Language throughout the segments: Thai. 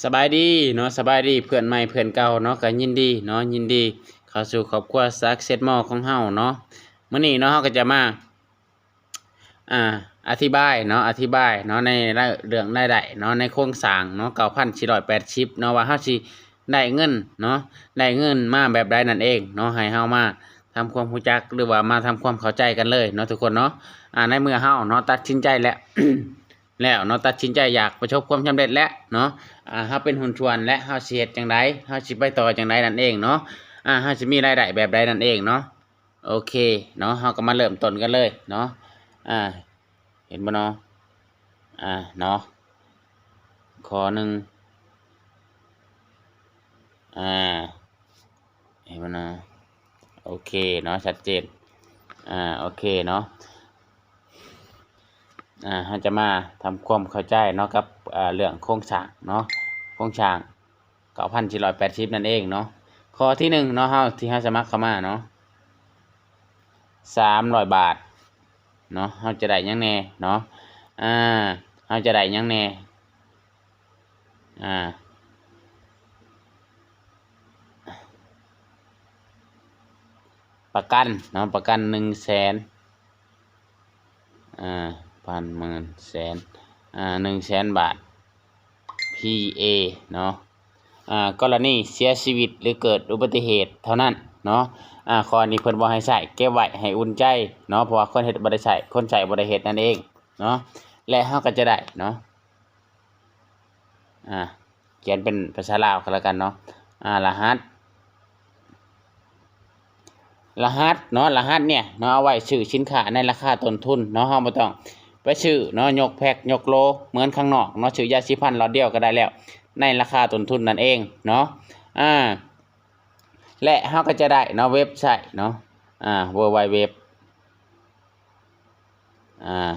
สบายดีเนาะสบายดีเพื่อนใหม่เพื่อนเก่าเนาะก็ยินดีเนาะยินดีเข้าสู่ครอบครัวซักเซตหมอของเฮาเนาะมื้อนี้เนาะเฮาก็จะมาอ่าอธิบายเนาะอธิบายเนาะในเรื่องรายได้เนาะในโครงสร้างเนาะ9,480เนาะว่าเฮาสิได้เงินเนาะได้เงินมาแบบใดนั่นเองเนาะให้เฮามาทำความรู้จักหรือว่ามาทำความเข้าใจกันเลยเนาะทุกคนเนาะอ่าในเมื่อเฮาเนาะตัดสินใจแล้วแล้วเนาะตัดสินใจอยากประสบความสำเร็จแล้วเนาะ อ่าเฮาเป็นหุ้นส่วนและเฮาสิเฮ็ดจังไดเฮาสิไปต่อจังไดนั่นเองเนาะอ่าเฮาสิมีรายได้แบบใดนั่นเองเนาะโอเคเนาะเฮาก็มาเริ่มต้นกันเลยเนาะอ่าเห็นบ่เนาะอ่าเนาะขอหนึ่งอ่าเห็นบ่เนาะโอเคเนาะชัดเจนอ่าโอเคเนาะ อ่าเราจะมาทำความเข้าใจเนาะกับอ่าเรื่องโครงสร้างเนาะโครงสร้างเก้าพันสี่ร้อยแปดสิบนั่นเองเนาะข้อที่หนึ่งเนาะเฮาที่เฮาสมัครเข้ามาเนาะสามร้อยบาทเนาะเฮาจะได้ยังแน่เนาะอ่าเฮาจะได้ยังแน่อ่าประกันเนาะประกันหนึ่งแสนอ่า พันหมื่นแสนอ่าหนึ่งแสนบาท PA เนาะอ่ากรณีเสียชีวิตหรือเกิดอุบัติเหตุเท่านั้นเนาะอ่าข้อนี้เพิ่นบ่ให้ใช้เก็บไว้ให้อุ่นใจเนาะเพราะว่าคนเฮ็ดบ่ได้ใช้คนใช้บ่ได้เฮ็ดนั่นเองเนาะและเฮาก็จะได้เนาะอ่าเขียนเป็นภาษาลาวก็แล้วกันเนาะอ่ารหัสรหัสเนาะรหัสเนี่ยเนาะเอาไว้ซื้อสินค้าในราคาต้นทุนเนาะเฮาบ่ต้อง ไปซื้อเนาะยกแพ็คยกโลเหมือนข้างนอกเนาะซื้อยาสีฟันหลอดเดียวก็ได้แล้ว ในราคาต้นทุนนั่นเองเนาะอ่าและเฮาก็จะได้เนาะเว็บไซต์เนาะอ่า www อ่า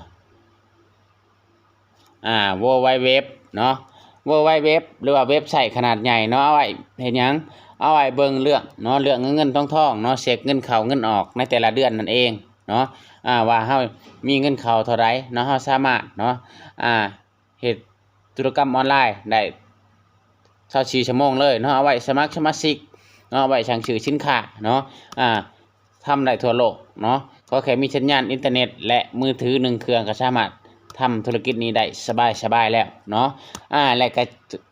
อ่า www เนาะ www หรือว่าเว็บไซต์ขนาดใหญ่เนาะเอาไว้เฮ็ดหยังเอาไว้เบิ่งเรื่องเนาะเรื่องเงินเงินทองทองเนาะเช็คเงินเข้าเงินออกในแต่ละเดือนนั่นเอง เนาะอ่าว่าเฮามีเงินเข้าเท่าไรเนาะเฮาสามารถเนาะอ่าเฮ็ดธุรกรรมออนไลน์ได้24ชั่วโมงเลยเนาะเอาไว้สมัครสมาชิกเนาะเอาไว้สั่งซื้อสินค้าเนาะอ่าทำได้ทั่วโลกเนาะขอแค่มีสัญญาณอินเทอร์เน็ต และมือถือหนึ่งเครื่องก็สามารถทำธุรกิจนี้ได้สบายสบายแล้วเนาะอ่าและก็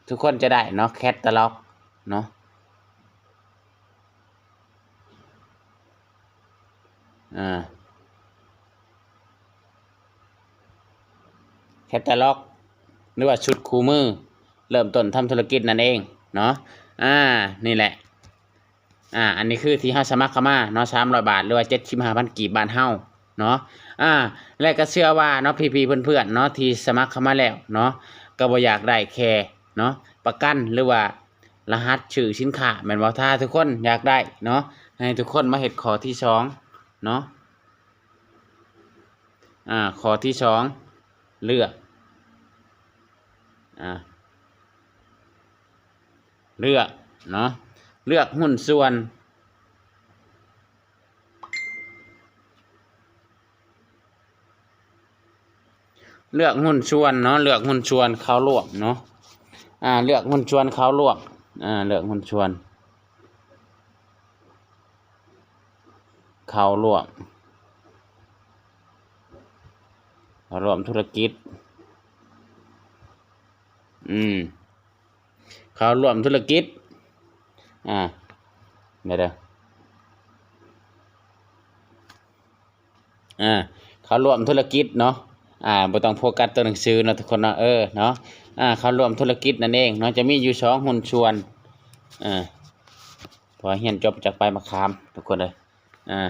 ทุกคนจะได้เนาะแคตตาล็อกเนาะอ่าแค ตตาล็อก หรือว่าชุดคู่มือ เริ่มต้นทำธุรกิจนั่นเองเนาะอ่านี่แหละอ่าอันนี้คือที่เฮาสมัครเข้ามาเนาะสามร้อยบาทหรือว่าเจ็ดสิบห้าพันกีบบาทเฮาเนาะอ่าและก็เชื่อว่าเนาะพี่ๆเพื่อนๆเนาะที่สมัครเข้ามาแล้วเนาะก็บ่อยากได้แค่เนาะประกันหรือว่ารหัสชื่อสินค้าแม่นบ่ถ้าทุกคนอยากได้เนาะให้ทุกคนมาเฮ็ดข้อที่สองเนาะอ่าข้อที่สองเลือก อ่าเลือกเนาะเลือกหุ้นส่วน เลือกหุ้นส่วนเนาะเลือกหุ้นส่วนเขาร่วมเนาะอ่าเลือกหุ้นส่วนเขาร่วมอ่าเลือกหุ้นส่วนเขาร่วมรวมธุรกิจ อืม เขารวมธุรกิจ อ่าเดี๋ยวเดี๋ยวอ่า เขารวมธุรกิจเนาะ อ่าบ่ต้องโฟกัสตัวหนังสือเนาะทุกคนเนาะ เออ เนาะ อ่า เขารวมธุรกิจนั่นเองเนาะ จะมีอยู่สองหุ้นส่วน อ่าพอเฮียนจบจากไปมาคาม ทุกคนเลย อ่า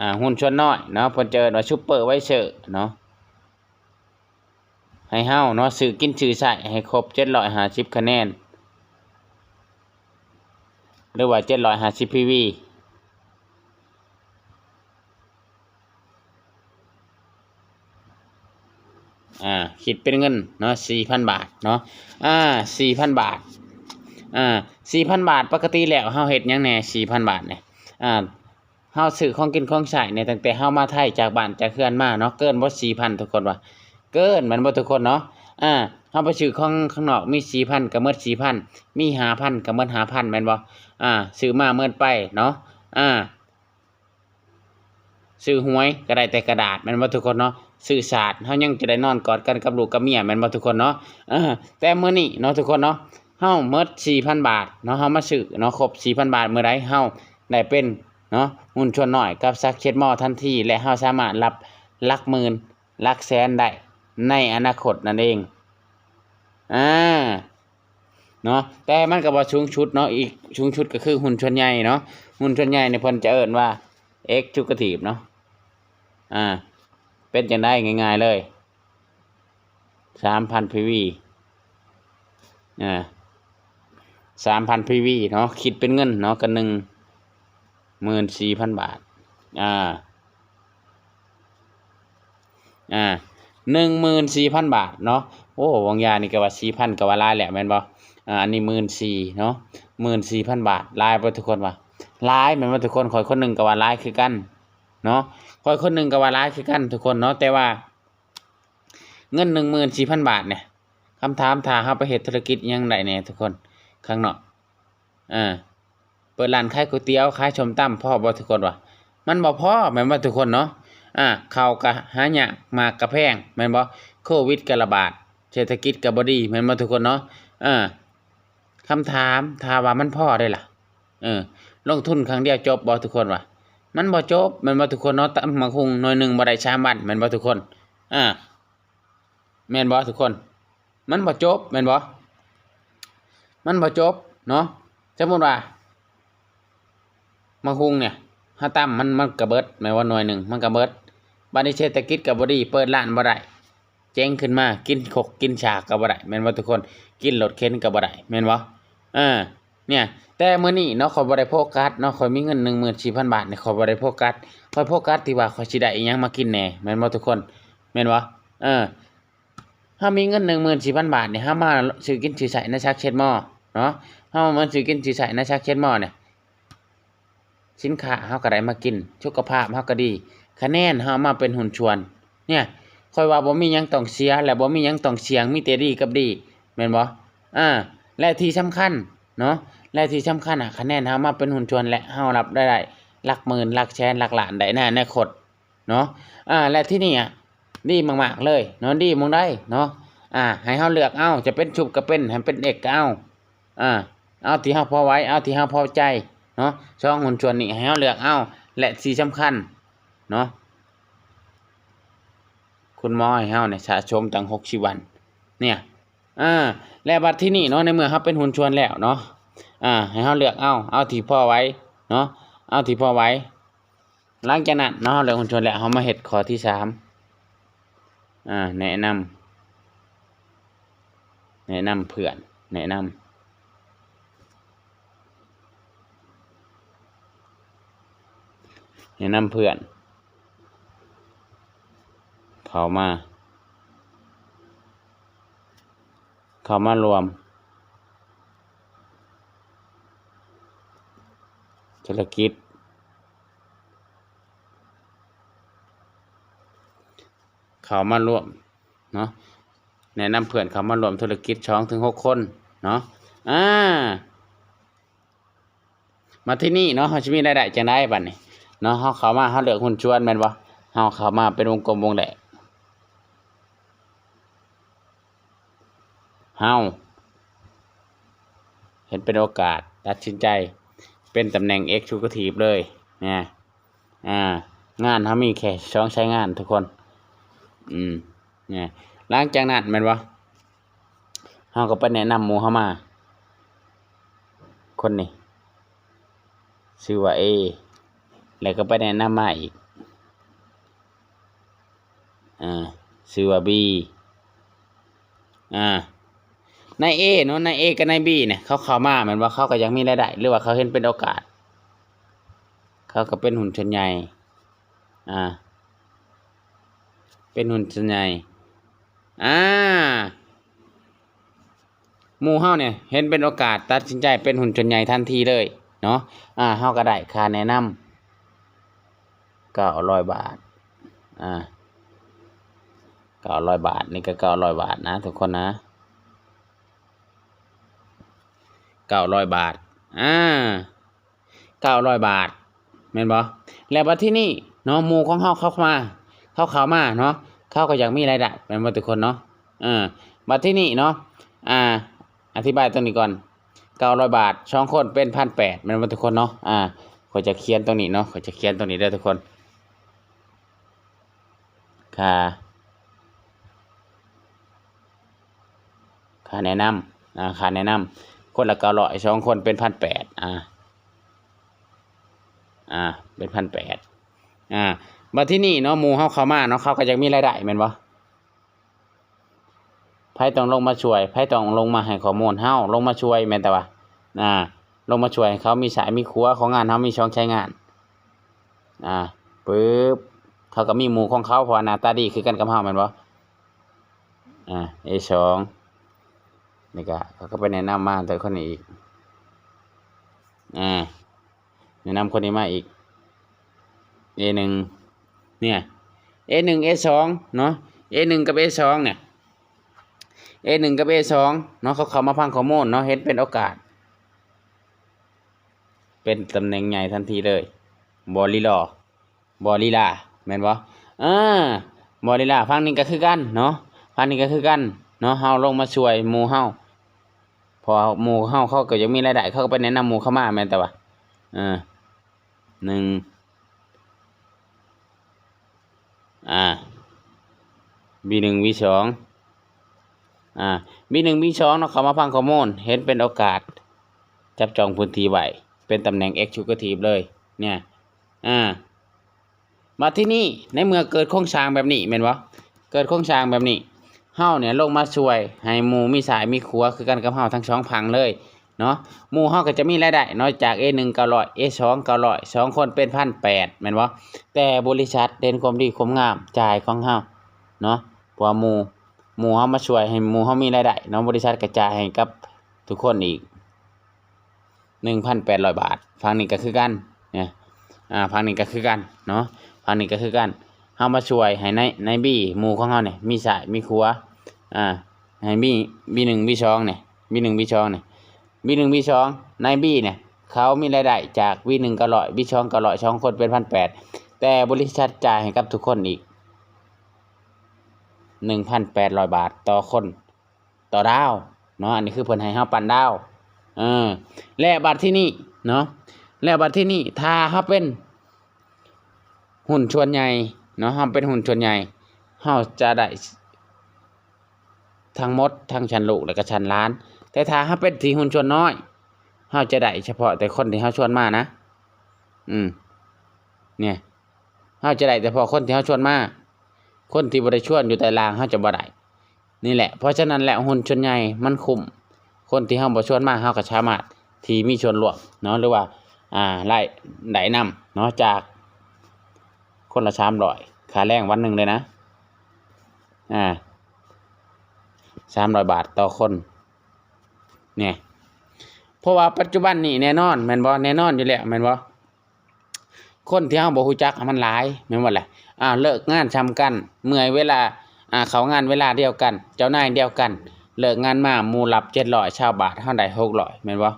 อ่าหุ้นชวนน้อยเนาะพิ่นเจอว่าซุปเปอร์ไวเซอร์เนาะ ให้เฮาเนาะซื้อกินซื้อใช้ให้ครบ750คะแนน หรือว่า750 PV อ่าคิดเป็นเงินเนาะ4,000บาทเนาะอ่า4,000บาทอ่า4,000บาทปกติแล้วเฮาเฮ็ดยังแหน่4,000บาทเนี่ยอ่าเฮาซื้อของกินของใช้เนี่ยตั้งแต่เฮามาไทยจากบ้านจากเฮือนมาเนาะเกินบ่4,000ทุกคนว่า เกินมันบ่ทุกคนเนาะอ่าเฮาไปซื้อของข้างนอกมี4,000ก็หมด4,000มี5,000ก็หมด5,000แม่นบ่อ่าซื้อมาหมดไปเนาะอ่าซื้อหวยก็ได้แต่กระดาษแม่นบ่ทุกคนเนาะซื้อศาสตร์เฮายังจะได้นอนกอดกันกับลูกกับเมียแม่นบ่ทุกคนเนาะอ่าแต่มื้อนี้เนาะทุกคนเนาะเฮาหมด4,000 บาทเนาะเฮามาซื้อเนาะครบ4,000 บาทเมื้อใดเฮาได้เป็นเนาะหุ้นชวนน้อยกับซักเช็ดหม้อทันทีและเฮาสามารถรับหลักหมื่นหลักแสนได้ ในอนาคตนั่นเอง อ่า เนาะแต่มันก็บ่สูงชุดเนาะ อีกสูงชุดก็คือหุ่นชนใหญ่เนาะ หุ่นชนใหญ่เนี่ยเพิ่นจะเอิ้นว่า executive เนาะ อ่า เป็นจังได๋ง่าย ๆเลย3,000 PV อ่า3,000 PV เนาะ คิดเป็นเงินเนาะก็14,000บาท อ่า อ่า หนึ่งหมื่นสี่พันบาทเนาะโอ้วงยานี่ก็ว่าสี่พันก็ว่าลายแหละแม่นบ่อ่าอันนี้หมื่นสี่เนาะหมื่นสี่พันบาทลายบ่ทุกคนว่าลายแม่นบ่ทุกคนข่อยคนหนึ่งก็ว่าลายคือกันเนาะข่อยคนหนึ่งก็ว่าลายคือกันทุกคนเนาะแต่ว่า เงินหนึ่งหมื่นสี่พันบาทเนี่ยคำถามถ้าเฮาไปเฮ็ดธุรกิจยังได้แหน่ทุกคนข้างนอกอ่าเปิดร้านขายก๋วยเตี๋ยวขายชมตำพ่อบ่ทุกคนว่ามันบ่พ่อแม่นบ่ทุกคนเนาะ อ่าเข้าก็หายากหมากก็แพงแม่นบ่โควิดกระบาด เศรษฐกิจก็บ่ดีแม่นบ่ทุกคนเนาะเออคำถามถ้าว่ามันพ่อได้ล่ะเออลงทุนครั้งเดียวจบบ่ทุกคนว่ามันบ่จบแม่นบ่ทุกคนเนาะตำบักหุ่งหน่อยหนึ่งบ่ได้ชามวันแม่นบ่ทุกคนอ่าแม่นบ่ทุกคน มันบ่จบแม่นบ่มันบ่จบเนาะสมมุติว่ามักหุ่งเนี่ยถ้าตั้มมันมันกระเบิดหมายว่าหน่วยหนึ่งมันกระเบิด บัดนี้เศรษฐกิจกับบดีเปิดร้านบ่ได้เจ๊งขึ้นมากินขกกินฉากก็บ่ได้แม่นบ่ทุกคนกินรถเข็นก็บ่ได้แม่นบ่เออเนี่ยแต่มื้อนี้เนาะขอยบ่ได้โฟกัสเนาะขอยมีเงิน14,000 บาทเนี่ยขอยบ่ได้โฟกัสขอยโฟกัสที่ว่าขอยสิได้อิหยังมากินแหน่แม่นบ่ทุกคนแม่นบ่เออถ้ามีเงิน14,000 บาทเนี่ยเฮามาซื้อกินซื้อใช้ในชักเช็ดหม้อเนาะเฮามาซื้อกินซื้อใช้ในชักเช็ดหม้อเนี่ยสินค้าเฮาก็ได้มากินสุขภาพเฮาก็ดี คะแนนเฮามาเป็นหุ่นชวน เนี่ยค่อยว่าบ่มีหยังต้องเสีย และบ่มีหยังต้องเสียงมีแต่ดีกับดีแม่นบ่อ่าและที่สำคัญเนาะและที่สำคัญอะคะแนนเฮามาเป็นหุ่นชวนและเฮารับได้ได้หลักหมื่นหลักแสนหลักล้านได้ในอนาคตเนาะอ่าและที่นี่อะดีมากๆเลยเนาะดีมองได้เนาะอ่าให้เฮาเลือกเอาจะเป็นชุบก็เป็นให้เป็นเอกก็เอาอ่าเอาที่เฮาพอไว้เอาที่เฮาพอใจเนาะช่องหุ่นชวนนี่ให้เฮาเลือกเอาและที่สำคัญ เนาะคุณหมอให้เฮาเนี่ยชาชมตั้ง60วัน เนี่ยอ่าและบัดที่นี่เนาะในเมื่อเฮาเป็นหุ่นชวนแล้วเนาะอ่าให้เฮาเลือกเอาเอาที่พอไว้เนาะเอาที่พอไว้หลังจากนั้นเนาะเลือกหุ่นชวนแล้วเฮามาเฮ็ดข้อที่สามอ่าแนะนำแนะนำเพื่อนแนะนำแนะนำเพื่อน เขามา เขามารวมธุรกิจ เขามารวมเนาะแนะนำเพื่อนเขามารวมธุรกิจสองถึงหกคนเนาะอ่ามาที่นี่เนาะเขาจะมีรายได้จังได้บัดนี้เนาะเฮาเขามาเฮาเลือกหุ้นชวนแม่นบ่เฮาเขามาเป็นวงกลมวงแหล เฮาเห็นเป็นโอกาสตัดสินใจ เป็นตำแหน่ง Executive เลยนะอ่างานเฮามีแค่สองใช้งานทุกคน อืมเนี่ยหลังจากนั้นแม่นบ่เฮาก็ไปแนะนำหมู่เฮามา คนนี้ชื่อว่าเอแล้วก็ไปแนะนำมาอีกอ่าชื่อว่าบีอ่า นายเอเนาะนายเอกับนายบีเนี่ยเขาเข้ามาเหมือนว่าเขาก็ยังมีรายได้หรือว่าเขาเห็นเป็นโอกาส เขาก็เป็นหุ่นชนใหญ่อ่า เป็นหุ่นชนใหญ่อ่าหมู่เฮาเนี่ยเห็นเป็นโอกาสตัดสินใจเป็นหุ่นชนใหญ่ทันทีเลยเนาะอ่าเฮาก็ได้ค่าแนะนำเก้าร้อยบาทอ่าเก้าร้อยบาทนี่ก็เก้าร้อยบาทนะทุกคนนะ เก้าร้อยบาท อ่าเก้าร้อยบาทแม่นบ่แล้วบัดที่นี่เนาะหมู่ของเฮาเข้ามาเข้าเข้ามาเนาะเข้าก็อยากมีรายได้แม่นบ่ทุกคนเนาะเออบัดที่นี่เนาะอ่า อธิบายตรงนี้ก่อนเก้าร้อยบาทสองคนเป็นพันแปดแม่นบ่ทุกคนเนาะอ่าขอจะเขียนตรงนี้เนาะขอจะเขียนตรงนี้เด้ทุกคนค่าค่าแนะนำอ่าค่าแนะนำ คนละเก้าร้อยสองคนเป็นพันแปดอ่าอ่า เป็นพันแปดอ่ามาที่นี่เนาะมูเฮาเข้ามาเนาะเขาก็จะมีรายได้แม่นบ่ไผต้องลงมาช่วยไผต้องลงมาให้ข้อมูลเฮาลงมาช่วยแม่นแต่ว่าอ่า ลงมาช่วยเขามีสายมีครัวของงานเฮามีช่องใช้งาน อ่าปึ๊บเขาก็มีหมูของเขาพราะว่าหน้าตาดีคือกันกับเฮาแม่นบ่อ่า A2 นี่ก็เขาก็ไปแนะนำมาแต่คนนี้อีกอ่าแนะนำคนนี้มาอีก A หนึ่งเนี่ย A หนึ่ง A สองเนาะ A หนึ่งกับ A สองเนี่ย A หนึ่งกับ A สองเนาะเขาเข้ามาพังข้อมูลเนาะเห็นเป็นโอกาส เป็นตำแหน่งใหญ่ทันทีเลยบอลีลอบอลีลาแม่นบ่อ่าบอลีลาฟังนี้ก็คือกันเนาะฟังนี้ก็คือกันเนาะเฮาลงมาช่วยหมู่เฮา พอหมู่เฮาเขาก็ยังมีรายได้เขาก็ไปแนะนำหมู่เข้ามาแม่นแต่ว่าอ่าหนึ่งอ่า B หนึ่ง B สองอ่า B หนึ่ง B สองเนาะเขามาพังข้อมูลเห็นเป็นโอกาส จับจองพื้นที่ไว้เป็นตำแหน่ง Executive เลย เนี่ย อ่า มาที่นี่ในเมื่อเกิดโครงสร้างแบบนี้แม่นบ่เกิดโครงสร้างแบบนี้ เฮาเนี่ยลงมาช่วย ให้หมู่มีสายมีครัวคือกันกับเฮาทั้งสองพังเลยเนาะหมู่เฮาก็จะมีรายได้เนาะจาก A1 900 A2 900สองคนเป็นพันแปดแม่นบ่แต่บริษัทเด่นความดีความงามจ่ายของเฮาเนาะเพราะว่าหมู่หมู่เฮามาช่วยให้หมู่เฮามีรายได้เนาะบริษัทกระจายให้กับทุกคนอีก 1,800 บาทฝั่งนี้ก็คือกันเนี่ยอ่าฝั่งนี้ก็คือกันเนาะฝั่งนี้ก็คือกันเฮามาช่วยให้ในในบี้หมู่ของเฮาเนี่ยมีสายมีครัว อ่าให้บี้ B1 B2 เนี่ย B1 B2 เนี่ยบีหนึ่งบีสองนายบีเนี่ยเขามีรายได้จากบีหนึ่งก็ร้อยบีสองก็ร้อยสองคนเป็นพันแปดแต่บริษัทจ่ายให้กับทุกคนอีกหนึ่งพันแปดร้อยบาทต่อคน ต่อดาวเนาะอันนี้คือเพิ่นให้เฮาปันดาวเออและบัตรที่นี่เนาะและบัตรที่นี่ถ้าเฮาเป็นหุ่นชวนใหญ่เนาะเฮาเป็นหุ่นชวนใหญ่เฮาจะได้ ทั้งมดทั้งชั้นลูกและก็ชั้นล้าน แต่ถ้าเฮาเป็นที่หุ่นชวนน้อยเฮาจะได้เฉพาะแต่คนที่เฮาชวนมานะ อืม เนี่ยเฮาจะได้แต่พอคนที่เฮาชวนมา คนที่บ่ได้ชวนอยู่แต่ลางเฮาจะบ่ได้นี่แหละ เพราะฉะนั้นแหละหุ่นชวนใหญ่มันคุ้มคนที่เฮาบ่ชวนมาเฮาก็สามารถที่มีชวนร่วมเนาะหรือว่า อ่าไล่ได้นำเนาะจาก คนละ300ค่าแรงวันหนึ่งเลยนะ อ่า 300บาทต่อคนเนี่ยเพราะว่าปัจจุบันนี่แน่นอนแม่นบ่แน่นอนอยู่แล้วแม่นบ่คนที่เฮาบ่ฮู้จักมันหลายแม่นบ่ล่ะอ่าเลิกงานซ้ำกัน เมื่อยเวลาอ่าเขางานเวลาเดียวกัน เจ้านายเดียวกัน เลิกงานมาหมู่รับ700ชาวบาทเฮาได้600แม่นบ่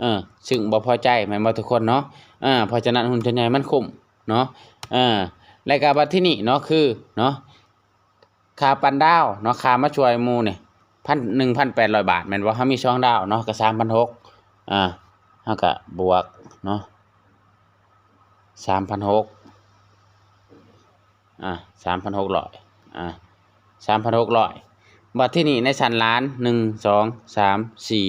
เออซึ่งบ่พอใจแม่นบ่ทุกคนเนาะอ่าเพราะฉะนั้นหุ้นส่วนใหญ่มันคุ้มเนาะเออแล้วก็บัดที่นี่เนาะคือเนาะคาปันดาวเนาะคามาช่วยมู่นี่ย พัน1,800บาทแม่นบ่าเฮามีช่องดาวเนาะก็3,600อ่าเฮาก็บวกเนาะสามพันหกอ่าสามพันหกร้อยอ่าสามพันหกร้อยบัดที่นี่ในชั้นล้านหนึ่งสองสามสี่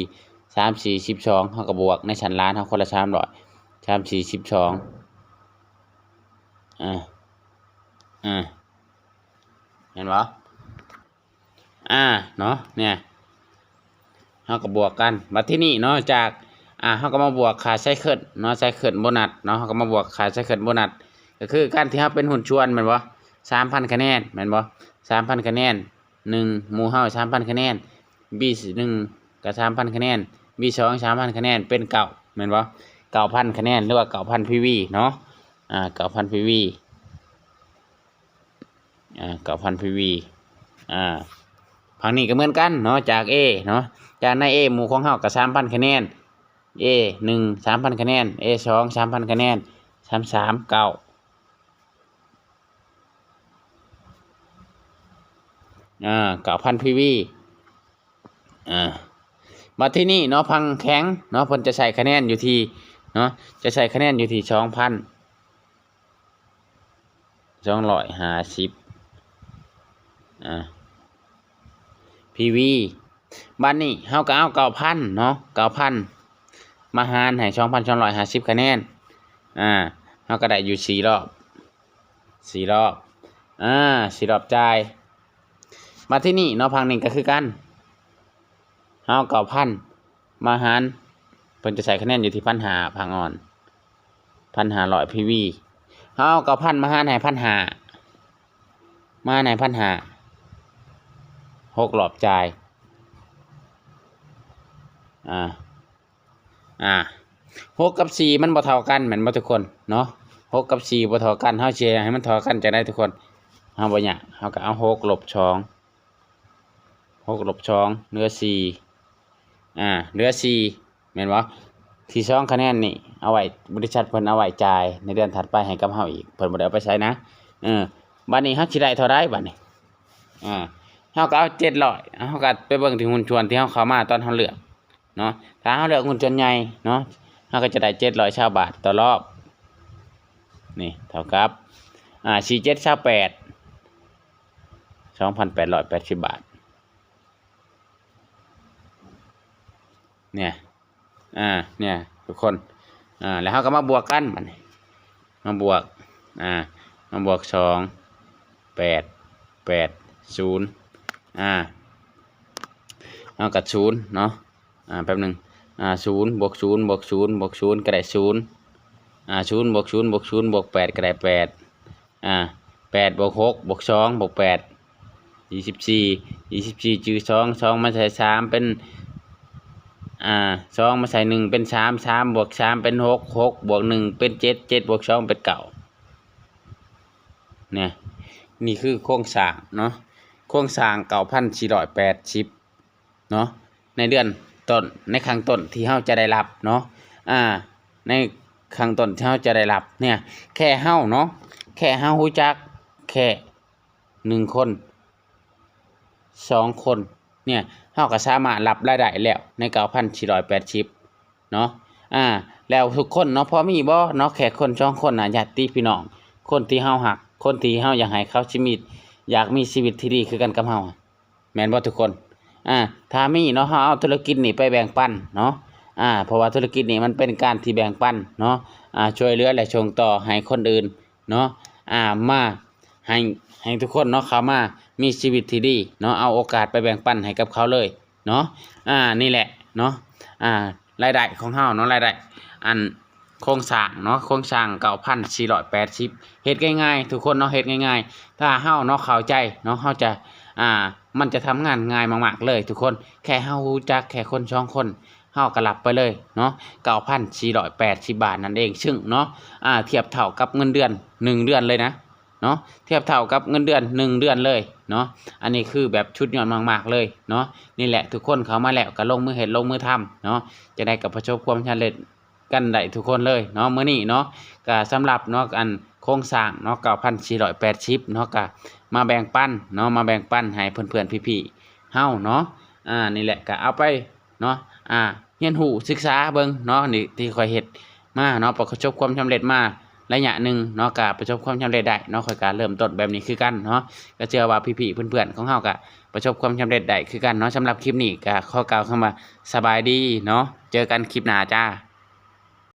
สามสี่สิบสองเฮาก็บวกในชั้นล้านเฮาคนละสามร้อยสามสี่สิบสองอ่าอ่าเห็นบ่ อ่าเนาะเนี่ยเฮาก็บวกกันบัดที่นี่เนาะจากอ่าเฮาก็มาบวกค่าไซเคิลเนาะไซเคิลโบนัสเนาะเฮาก็มาบวกค่าไซเคิลโบนัสก็คือการที่เฮาเป็นหุ้นชวนแม่นบ่3,000คะแนนแม่นบ่3,000คะแนน1หมู่เฮา3,000คะแนน B 1ก็3,000คะแนน B 2 3,000คะแนนเป็นเก้าแม่นบ่9,000คะแนนหรือว่า9,000 PV เนาะอ่า9,000 PV อ่า9,000 PV อ่า ฝั่งนี้ก็เหมือนกันเนาะจาก A เนาะจากใน A หมู่ของเฮาก็3,000คะแนน A 1 3,000คะแนน A 2 3,000คะแนน3 3 9อ่า9,000 PV อ่ามาที่นี่เนาะพังแข็งเนาะเพิ่นจะใส่คะแนนอยู่ที่เนาะจะใส่คะแนนอยู่ที่2,000 250อ่า PV บ้า พีวีบ้านนี้เฮาก็เอา9,000เนาะ9,000มาหารให้2,250คะแนนอ่าเฮาก็ได้อยู่4รอบ4รอบอ่า4รอบจ่ายมาที่นี่เนาะพังนี้ก็คือกันเฮา9,000มาหารเพิ่นจะใส่คะแนนอยู่ที่พันหาพังอ่อนพันหาร้อย PV เฮาเอา9,000มาหารให้พันหามาในพันหา หกรอบจ่าย อ่า อ่าหกกับสี่มันบ่เท่ากันเหมือนบ่ทุกคนเนาะหกกับสี่บ่เท่ากันเฮาเชียร์ให้มันเท่ากันจะได้ทุกคนเฮาบ่อยากเฮาก็เอาหกหลบสองหกหลบสองเหลือสี่อ่าเหลือสี่แม่นบ่ที่สองคะแนนนี่เอาไว้บริษัทเพิ่นเอาไว้จ่ายในเดือนถัดไปให้กับเฮาอีกเพิ่นบ่ได้เอาไปใช้นะเออบัดนี้เฮาสิได้เท่าใดบัดนี้อ่า เฮาก็เอา700เฮาก็ไปเบิ่งที่หุ้นชวนที่เฮาเข้ามาตอนเฮาเลือกเนาะถ้าเราเลือกหุ้นจนใหญ่เนาะเราก็จะได้เจ็ดร้อยชาวบาทต่อรอบนี่เท่ากับอ่าสี่เจ็ดชาวแปดสองพันแปดร้อยแปดสิบบาทเนี่ยอ่าเนี่ยทุกคนอ่าแล้วเขาก็มาบวกกันมันมาบวกอ่ามาบวกสองแปดแปดศูนย์ อ่าเอากับศูนย์เนาะอ่าแป๊บหนึ่งอ่าศูนย์บวกศูนย์บวกศูนย์บวกศูนย์ก็ได้ศูนย์อ่าศูนย์บวกศูนย์บวกศูนย์บวกแปดก็ได้แปดอ่าแปดบวกหกบวกสองบวกแปดยี่สิบสี่ยี่สิบสี่จือสองสองมาใส่สามเป็นอ่าสองมาใส่หนึ่งเป็นสามสามบวกสามเป็นหกหกบวกหนึ่งเป็นเจ็ดเจ็ดบวกสองเป็นเก้าเนี่ยนี่คือโครงสร้างเนาะ โครงสร้างเก้าพันสี่ร้อยแปดสิบเนาะในเดือนต้นในข้งต้นที่เฮาจะได้รับเนาะอ่าในข้งต้นที่เฮาจะได้รับเนี่ยแค่เฮาเนาะแค่เฮารู้จักแค่หนึ่งคนสองคนเนี่ยเฮาก็สามารถรับรายได้แล้วในเก้าพันสี่ร้อยแปดสิบเนาะอ่าแล้วทุกคนเนาะพอมีบ่เนาะแค่คนสองคนนะญาติพี่น้อง คนที่เฮาหัก คนที่เฮาอยากให้เขาชีวิต อยากมีชีวิตที่ดีคือกันกับเฮาแม่นบ่ทุกคนอ่าถ้ามีเนาะเฮาเอาธุรกิจนี่ไปแบ่งปันเนาะอ่าเพราะว่าธุรกิจนี่มันเป็นการที่แบ่งปันเนาะอ่าช่วยเหลือและส่งต่อให้คนอื่นเนาะอ่ามาให้ให้ทุกคนเนาะเขามามีชีวิตที่ดีเนาะเอาโอกาสไปแบ่งปันให้กับเขาเลยเนาะอ่านี่แหละเนาะอ่ารายได้ของเฮาเนาะรายได้อัน โครงสร้างเนาะโครงสร้าง9,480เฮ็ดง่ายๆ ทุกคนเนาะเฮ็ดง่ายๆ ถ้าเฮ้าเนาะเข้าใจเนาะเฮาจะอ่ามันจะทำงานง่ายมากๆเลย ทุกคนแค่เฮ้ารู้จักแค่คนสองคนเฮ้าก็รับไปเลยเนาะ9,480บาทนั่นเอง ซึ่งเนาะอ่าเทียบเท่ากับเงินเดือน1เดือนเลยนะเนาะเทียบเท่ากับเงินเดือน 1 เดือนเลยเนาะอันนี้คือแบบชุดยอดมากๆเลยเนาะนี่แหละทุกคนเขามาแล้วก็ลงมือเฮ็ดลงมือทำเนาะจะได้กับประสบความสำเร็จ กันได้ทุกคนเลยเนาะมื้อนี้เนาะก็สำหรับเนาะอันโครงสร้างเนาะ9,480เนาะก็มาแบ่งปันเนาะมาแบ่งปันให้เพื่อนๆพี่ๆเฮาเนาะอ่านี่แหละก็เอาไปเนาะอ่าเรียนรู้ศึกษาเบิ่งเนาะนี่ที่ข้อยเฮ็ดมาเนาะประสบความสำเร็จมาระยะหนึ่งเนาะก็ประสบความสำเร็จได้เนาะข้อยก็เริ่มต้นแบบนี้คือกันเนาะก็เชื่อว่าพี่ๆเพื่อนๆของเฮาก็ประสบความสำเร็จได้คือกันเนาะสำหรับคลิปนี้ก็ข้อกล่าวคำว่าสบายดีเนาะเจอกันคลิปหน้าจ้า